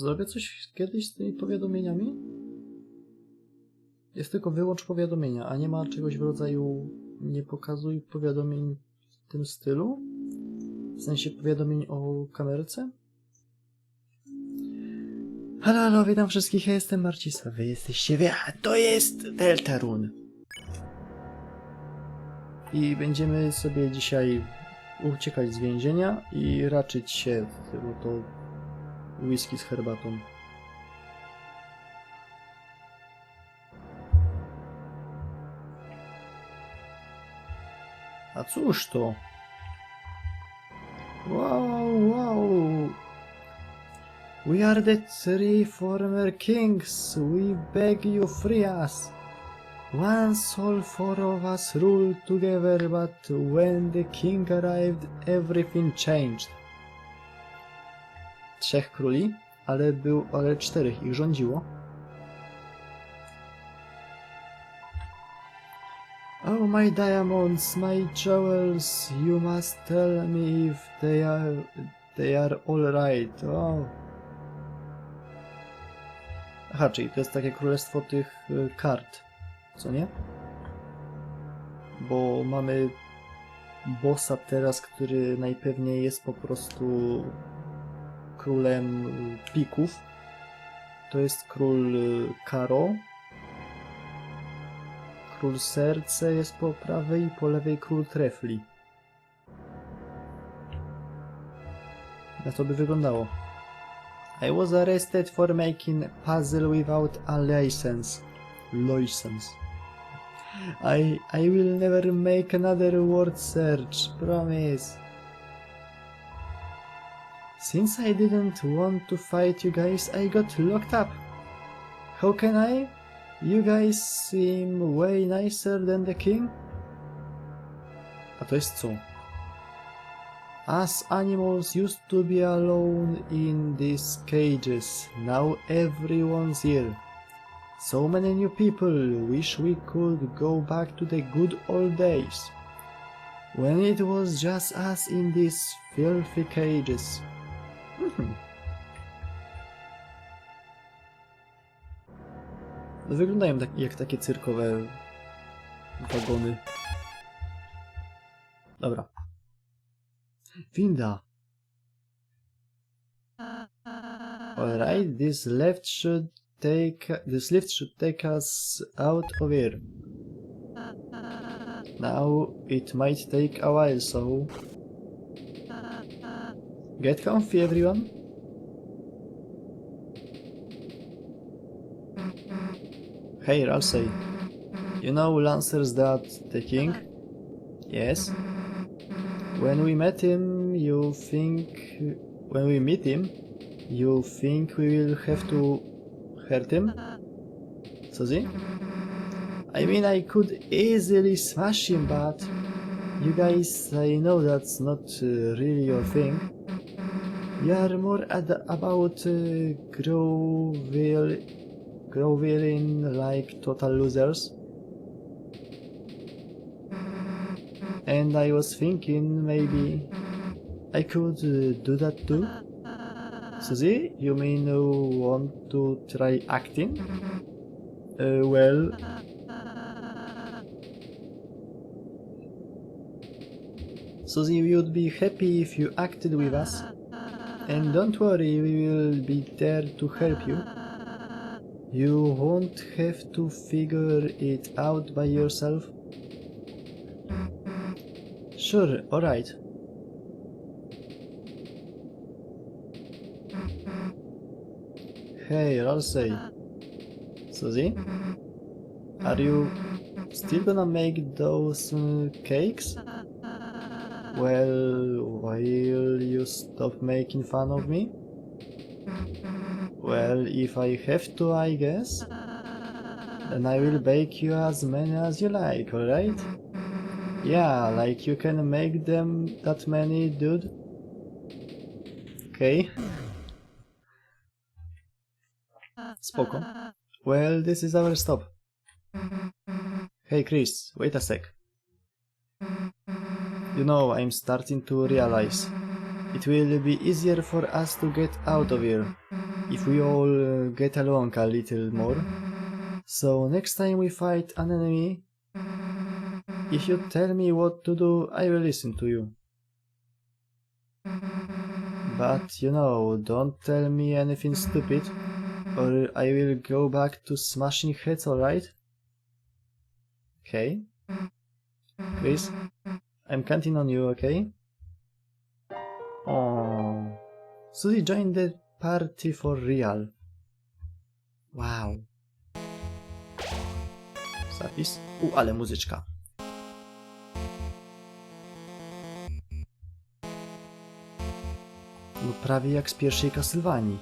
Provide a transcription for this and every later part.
Zrobię coś kiedyś z tymi powiadomieniami? Jest tylko wyłącz powiadomienia, a nie ma czegoś w rodzaju nie pokazuj powiadomień w tym stylu? W sensie powiadomień o kamerce? Halo, halo, witam wszystkich, ja jestem Marcisław, wy jesteście wy, a to jest Deltarune. I będziemy sobie dzisiaj uciekać z więzienia i raczyć się, bo to whisky z herbatą. A cóż to? Wow, wow! We are the three former kings. We beg you free us. Once all four of us ruled together, but when the king arrived, everything changed. Trzech króli, ale był, ale czterech ich rządziło. Oh my diamonds, my jewels, you must tell me if they are they are all right. Oh. Aha, czyli to jest takie królestwo tych y, kart, co nie? Bo mamy bossa teraz, który najpewniej jest po prostu królem y, pików. To jest król y, Karo. Król serce jest po prawej, po lewej król trefli. Na to by wyglądało. I was arrested for making puzzle without a license. License. I I will never make another word search, promise. Since I didn't want to fight you guys, I got locked up. How can I? You guys seem way nicer than the king. A to jest co? Us animals used to be alone in these cages. Now everyone's here. So many new people wish we could go back to the good old days. When it was just us in these filthy cages. Mhm. Wyglądają tak, jak takie cyrkowe wagony. Dobra. Winda. Alright, this left should take this lift should take us out of here. Now it might take a while, so get comfy everyone. Hey Ralsei, you know Lancer's dad, the king? Yes. When we met him, you think... When we meet him, you think we will have to hurt him? Suzy? I mean, I could easily smash him, but... You guys, I know that's not uh, really your thing. You are more about uh, like total losers. And I was thinking maybe I could uh, do that too. Susie, you mean want to try acting? Uh, well, Susie, we would be happy if you acted with us. And don't worry, we will be there to help you. You won't have to figure it out by yourself. Sure, alright. Hey, Ralsei. Susie? Are you still gonna make those uh, cakes? Well, will you stop making fun of me? Well, if I have to, I guess. Then I will bake you as many as you like, alright? Yeah, like you can make them that many, dude. Okay. Spoko. Well, this is our stop. Hey Chris, wait a sec. You know, I'm starting to realize. It will be easier for us to get out of here. if we all uh, get along a little more. So next time we fight an enemy, if you tell me what to do, I will listen to you. But you know, don't tell me anything stupid, or I will go back to smashing heads, alright? Okay. Chris, I'm counting on you, okay? Oh, Suzy joined the party for real. Wow. Zapis? U, ale muzyczka. No prawie jak z pierwszej Castlevanii.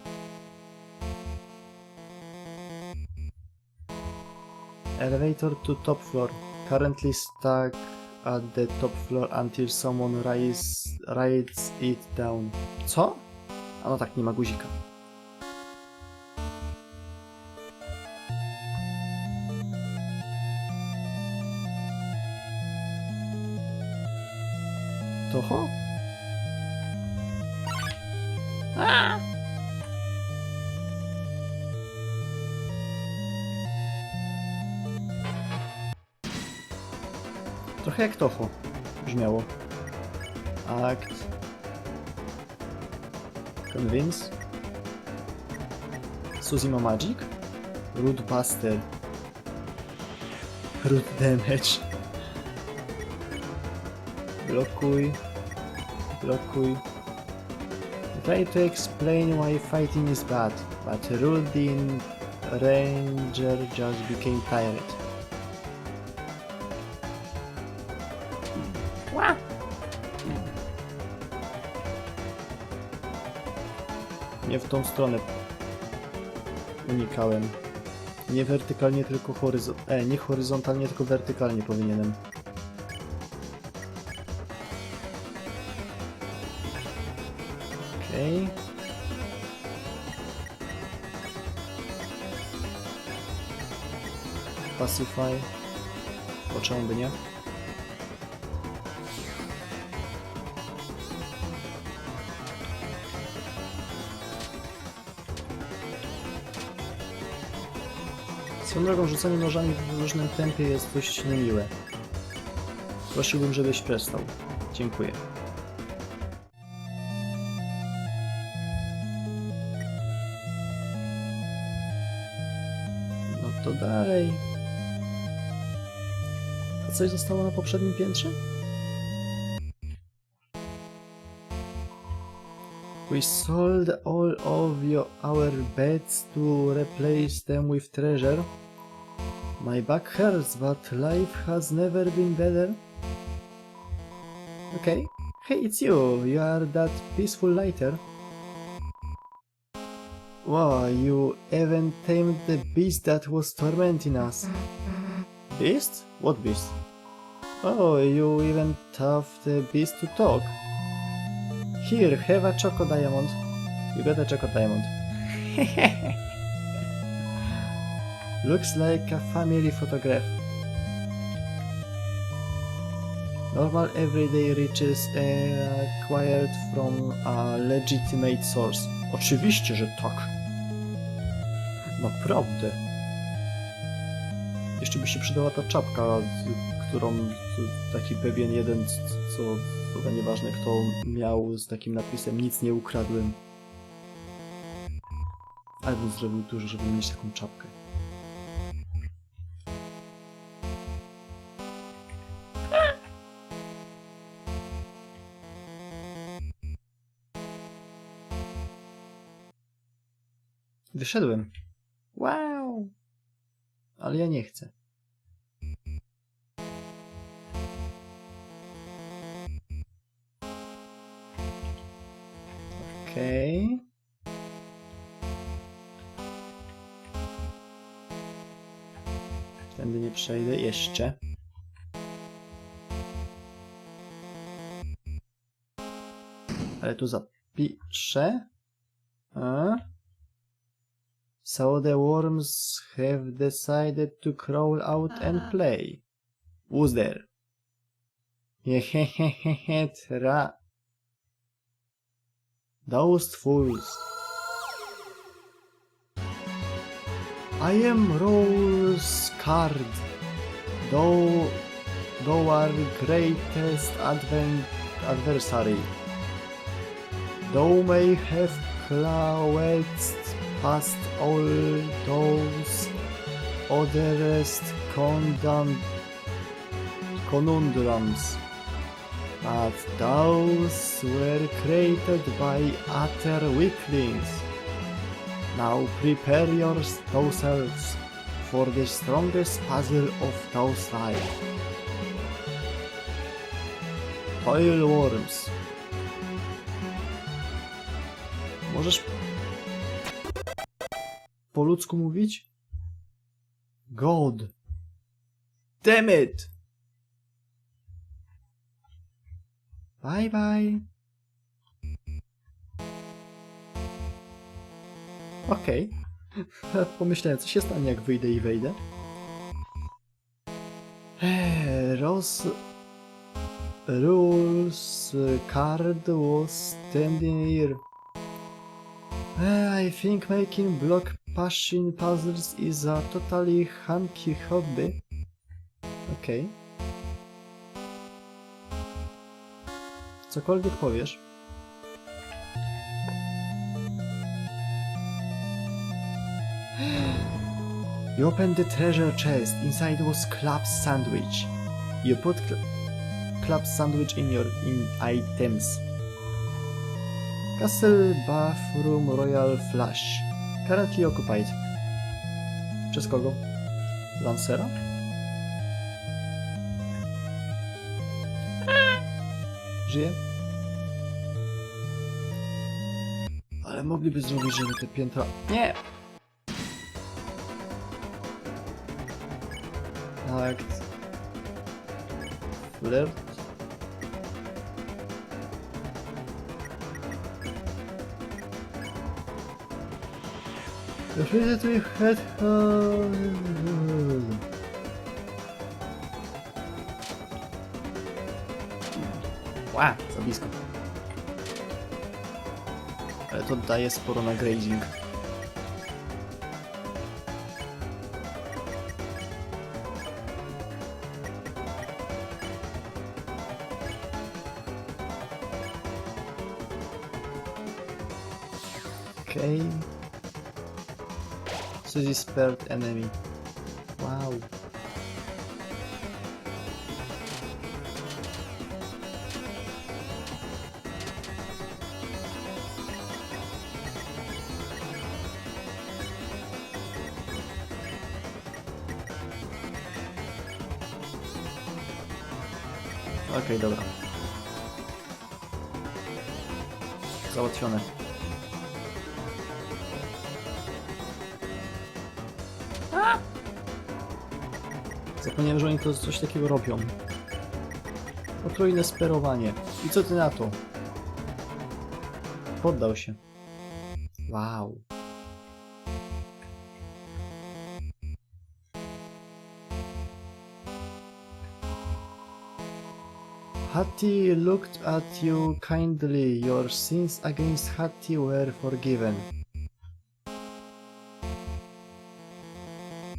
Elevator to top floor. Currently stuck at the top floor until someone rise, rides it down. Co? A no tak, nie ma guzika. Suzy ma Magic? Root Buster. Root Damage. Blokuj. Blokuj. Try to explain why fighting is bad, but Rudin Ranger just became tired. Nie w tą stronę unikałem. Nie wertykalnie, tylko horyzontalnie. E, nie horyzontalnie, tylko wertykalnie powinienem. Okej. Okay. Pacify. Czemu by nie? Swoją drogą rzucanie nożami w różnym tempie jest dość niemiłe. Prosiłbym, żebyś przestał. Dziękuję. No to dalej. A coś zostało na poprzednim piętrze? We sold all of your, our beds to replace them with treasure. My back hurts, but life has never been better. Okay. Hey, it's you. You are that peaceful lighter. Wow, you even tamed the beast that was tormenting us. Beast? What beast? Oh, you even taught the beast to talk. Here, have a choco diamond. You got a choco diamond. Looks like a family photograph. Normal everyday riches acquired from a legitimate source. Oczywiście, że tak. Naprawdę. Jeszcze by się przydała ta czapka, którą taki pewien jeden, co chyba nieważne kto miał z takim napisem nic nie ukradłem. Ale bym zrobił dużo, żeby mieć taką czapkę. Wyszedłem. Wow! Ale ja nie chcę. Okej. Tędy nie przejdę jeszcze. Ale tu zapiszę. A? So the worms have decided to crawl out and play. Who's there? Hehehehe, tra. Those fools. I am Rose Card. Thou, thou are greatest advent, adversary. Thou may have clawed past all those otherest conundrums. But those were created by utter weaklings. Now prepare yourselves for the strongest puzzle of those life. Toil Worms. Możesz po ludzku mówić? God. Damn it! Bye bye. Okej. Pomyślałem, co się stanie, jak wyjdę i wejdę. Eee, Ross... Rules card was standing here. Eh, I think making block pushing puzzles is a totally hunky hobby. Okej. Cokolwiek powiesz. You opened the treasure chest. Inside was club sandwich. You put cl club sandwich in your in items. Castle Bathroom Royal Flush. Currently occupied. Przez kogo? Lancera? Ale mogliby zrobić, żeby te piętra... Nie! Akt. Flirt. The visit we had Ła, za blisko. Ale to daje sporo na grazing. Okej. So this spared enemy. Załatwione. Zapomniałem, że oni to coś takiego robią. Potrójne sperowanie. I co ty na to? Poddał się. Wow. Hattie looked at you kindly. Your sins against Hattie were forgiven.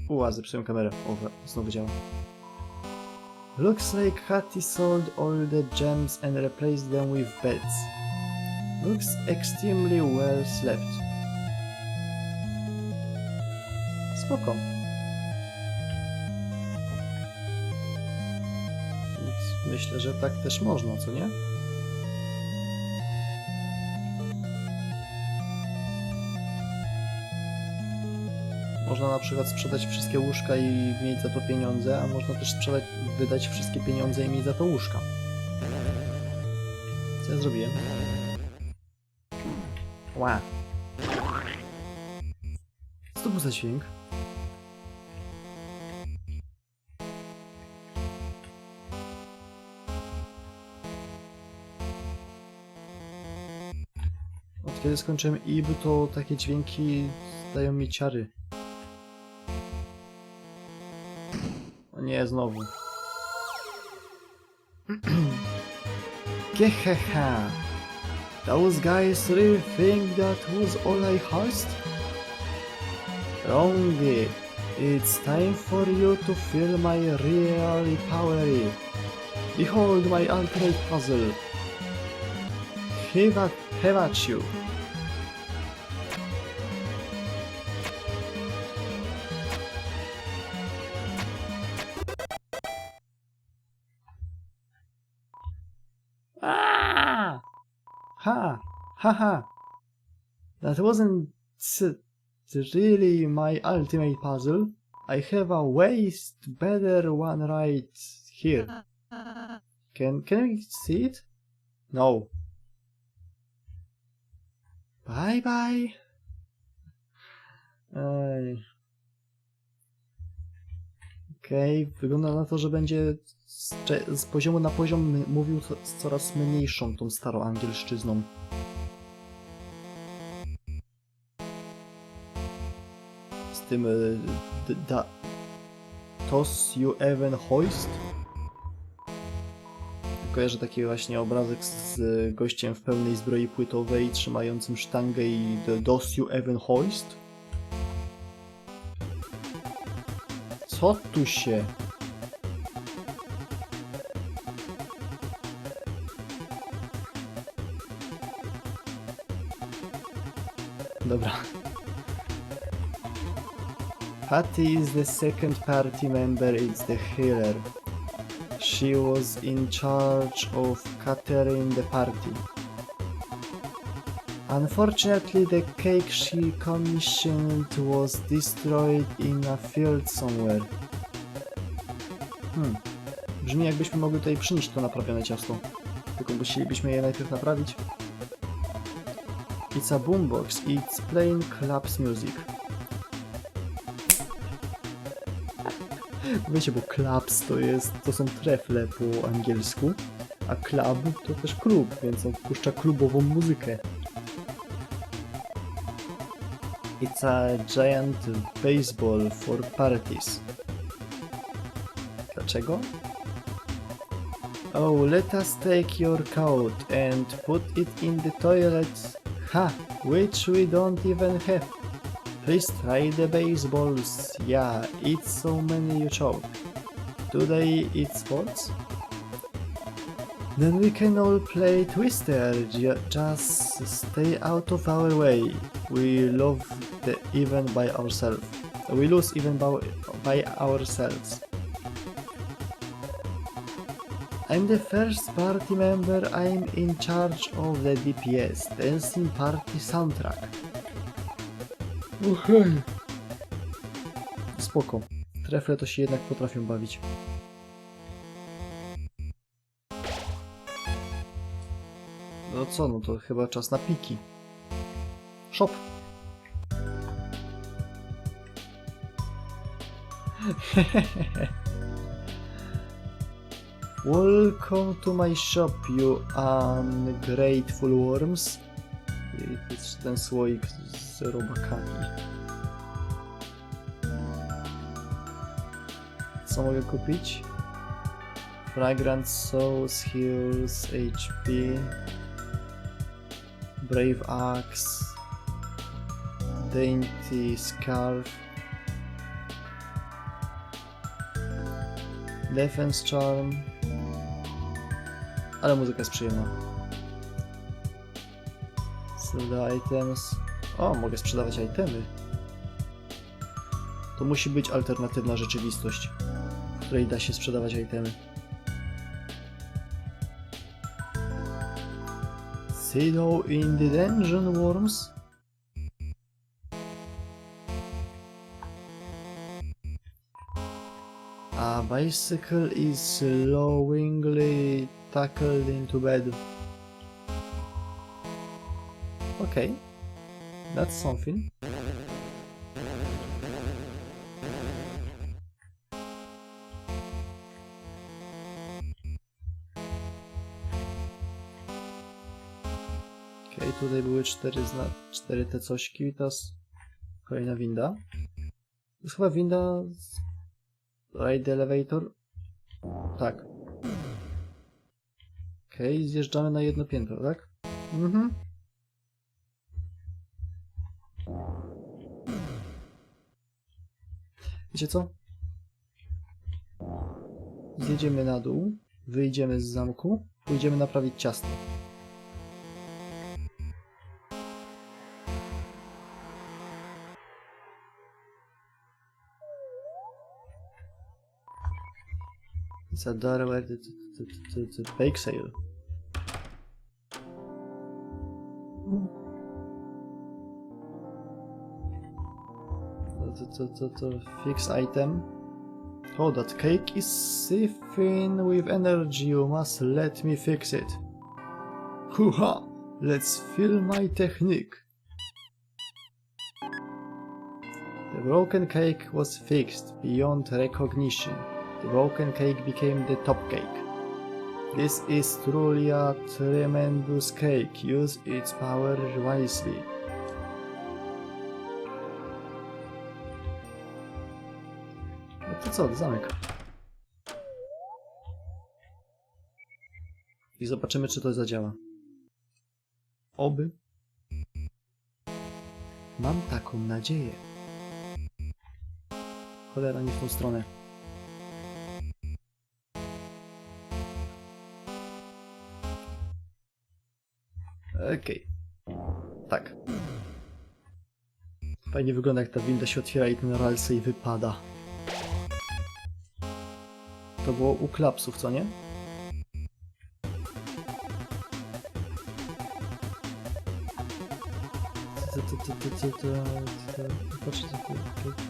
Uła, zepsułem kamerę. O, znowu działa. Looks like Hattie sold all the gems and replaced them with beds. Looks extremely well slept. Spoko. Myślę, że tak też można, co nie? Można na przykład sprzedać wszystkie łóżka i mieć za to pieniądze, a można też sprzedać, wydać wszystkie pieniądze i mieć za to łóżka. Co ja zrobiłem? Ła. Co to był za dźwięk? Kiedy skończyłem IB, to takie dźwięki dają mi ciary. O nie, znowu. Geheha. Those guys really think that was all I asked? Wrong. It's time for you to feel my real power. Behold my ultimate puzzle. Have at, have at you. Ha! Ha ha! That wasn't really my ultimate puzzle. I have a way better one right here. Can can we see it? No. Bye bye. Ej. Okej, wygląda na to, że będzie z, z poziomu na poziom mówił coraz mniejszą tą starą angielszczyzną. Tym d- da, Toss you even hoist? Kojarzę taki właśnie obrazek z, gościem w pełnej zbroi płytowej trzymającym sztangę i Doss you even hoist? Co tu się? Dobra. Patty is the second party member, it's the healer. She was in charge of catering the party. Unfortunately, the cake she commissioned was destroyed in a field somewhere. Hmm. Brzmi jakbyśmy mogli tutaj przynieść to naprawione ciasto. Tylko musielibyśmy je najpierw naprawić. It's a boombox. It's playing clubs music. Wiecie, bo clubs to jest, to są trefle po angielsku, a club to też klub, więc on puszcza klubową muzykę. It's a giant baseball for parties. Dlaczego? Oh, let us take your coat and put it in the toilet. Ha! Which we don't even have. Please try the baseballs. Yeah, it's so many you choke. Do they eat sports? Then we can all play Twister. Ju- just stay out of our way. We love the even by ourselves. We lose even by, by ourselves. I'm the first party member. I'm in charge of the DPS, Dancing Party Soundtrack. Okej. Spoko. Trefle to się jednak potrafią bawić. No co, no to chyba czas na piki. Shop. Welcome to my shop, you ungrateful worms. Jest ten słoik z robakami. Co mogę kupić? Fragrant Souls, Heals, HP, Brave Axe, Dainty Scarf, Defense Charm, ale muzyka jest przyjemna. Sell the items. O, mogę sprzedawać itemy. To musi być alternatywna rzeczywistość, w której da się sprzedawać itemy. Sido in the dungeon worms? A bicycle is slowingly tackled into bed. Okay, that's something. Okej, tutaj były cztery, zna cztery te cośki i teraz kolejna winda. To jest chyba winda z Ride Elevator? Tak. Okej, zjeżdżamy na jedno piętro, tak? Mhm. Wiecie co? Zjedziemy na dół, wyjdziemy z zamku, pójdziemy naprawić ciasto. It's a where the, the, the, the, the bake sale. To, to, fix item. Oh, that cake is siphon with energy. You must let me fix it. Hoo-ha! Let's feel my technique. The broken cake was fixed beyond recognition. The broken cake became the top cake. This is truly a tremendous cake. Use its power wisely. Co, zamek. I zobaczymy, czy to zadziała. Oby. Mam taką nadzieję. Cholera, nie w tą stronę. Okej. Tak. Fajnie wygląda, jak ta winda się otwiera i ten ralsy i wypada. To było u klapsów, co nie?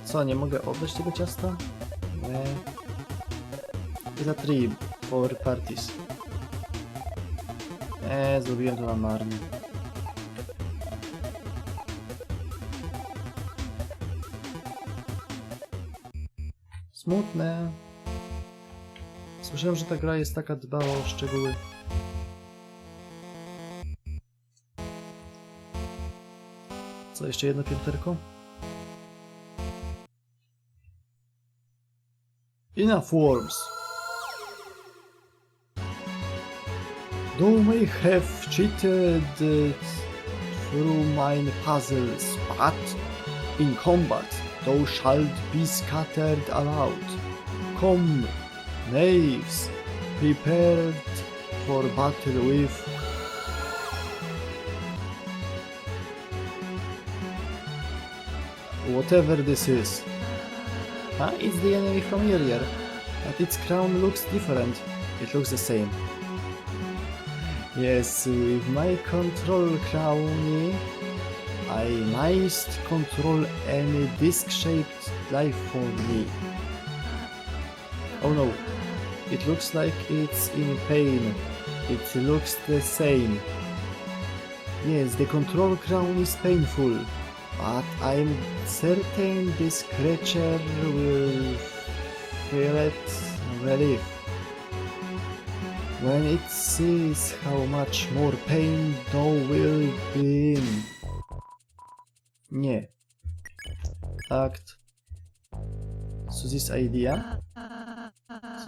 Co, nie mogę oddać tego ciasta? Nie. Za trip for parties. Eee, zrobiłem to na marnie. Smutne. Słyszałem, że ta gra jest taka dbała o szczegóły. Co, jeszcze jedno pięterko? Enough worms. Thou may have cheated through mine puzzles, but in combat thou shalt be scattered about. Come, knaves, prepared for battle with whatever this is. Ah, it's the enemy from earlier, but its crown looks different. It looks the same. Yes, with my control crown, I might control any disc-shaped life form me. Oh no, it looks like it's in pain. It looks the same. Yes, the control crown is painful, but I'm certain this creature will feel it relief when it sees how much more pain thou will be in. Nie. Act. this idea.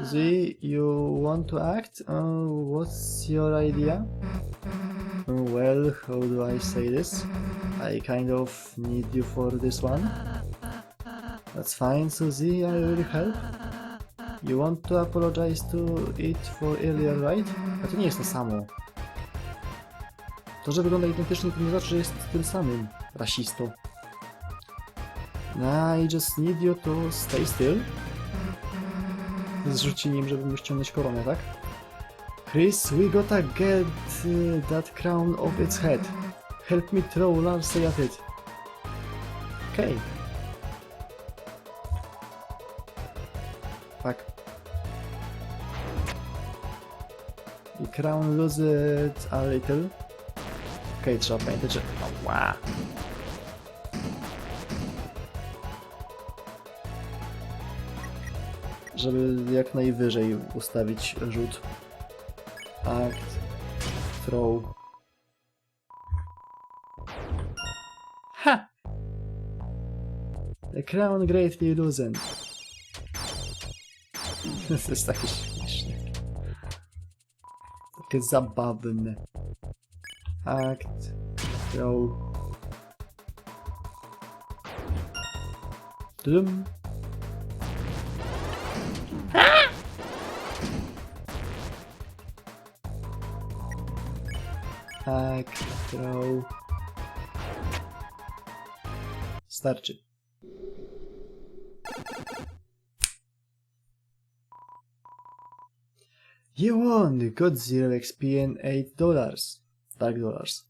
Susie, you want to act? Uh, what's your idea? Well, how do I say this? I kind of need you for this one. That's fine, Susie, I will help. You want to apologize to it for earlier, right? A to nie jest to samo. To, że wygląda identycznie, to nie znaczy, że jest tym samym rasistą. I just need you to stay still. Z rzuceniem, żeby mu ściągnąć koronę, tak? Chris, we gotta get uh, that crown off its head. Help me throw Larsey at it. Okay. Tak. I crown lose it a little. Okej, trzeba pamiętać, że... Żeby jak najwyżej ustawić rzut. Act. Throw. Ha! The crown greatly loosened. to jest takie śmieszne. Takie zabawne. Act. Throw. Dum. Hack, throw. Starczy. You won! You got 0 XP and 8 dollars. Dark dollars.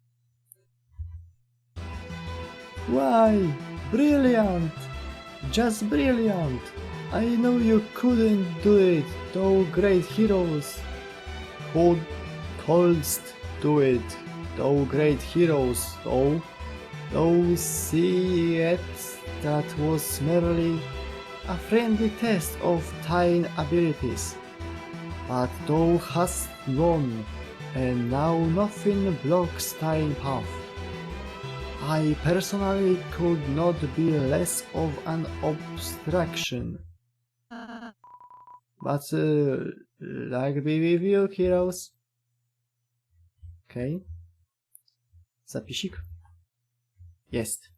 Why? Brilliant! Just brilliant! I know you couldn't do it, though great heroes could couldst do it, though great heroes, though, though see it that was merely a friendly test of thine abilities. But thou hast won, and now nothing blocks thine path. I personally could not be less of an obstruction. But uh, like be with you, heroes. Okay. Zapisik. Jest.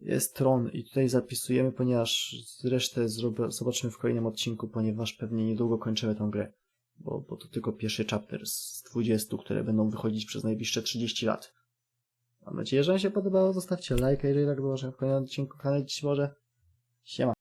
Jest tron i tutaj zapisujemy, ponieważ resztę zobaczymy w kolejnym odcinku, ponieważ pewnie niedługo kończymy tę grę. Bo, bo to tylko pierwszy chapter z 20, które będą wychodzić przez najbliższe 30 lat. Mam nadzieję, że Wam się podobało. Zostawcie lajka, jeżeli tak było, że w kolejnym odcinku kanał dziś może. Siema.